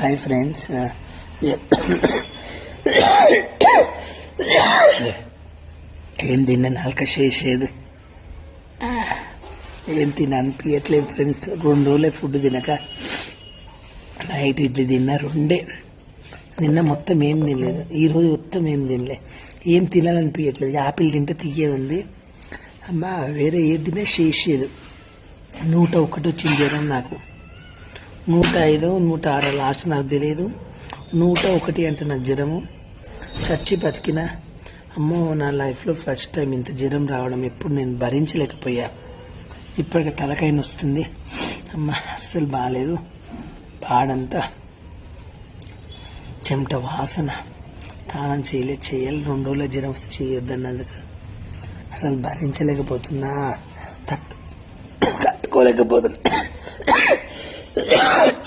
Hi friends uh, ఏం తిన్నా నాలుక చేసేది? ఏం తిన్నా అనిపించట్లేదు ఫ్రెండ్స్ రెండు రోజులే ఫుడ్ తినక నైట్ ఇడ్లీ తిన్నా రెండే. నిన్న మొత్తం ఏం తినలేదు. ఈరోజు మొత్తం ఏం తినలే. ఏం తినాలనిపించట్లేదు యాపిల్ తింటే తీయే ఉంది. అమ్మ వేరే ఏది తిన్నా చేసేది. నూట ఒకటి వచ్చింది జ్వరం నాకు. నూట ఐదు నూట ఆరు లాస్ట్ నాకు తెలియదు నూట ఒకటి అంటే నాకు జ్వరము. చచ్చి బతికిన అమ్మో నా లైఫ్లో ఫస్ట్ టైం ఇంత జ్వరం రావడం ఎప్పుడు నేను భరించలేకపోయా. ఇప్పటికి తలకాయ వస్తుంది అమ్మ అస్సలు బాగాలేదు పాడంతా. చెమట వాసన. తానం చేయలేదు చేయాలి. రెండు రోజుల జ్వరం వస్తే చేయొద్దన్నందుకు. అసలు భరించలేకపోతున్నా. తట్టు తట్టుకోలేకపోతున్నా. out!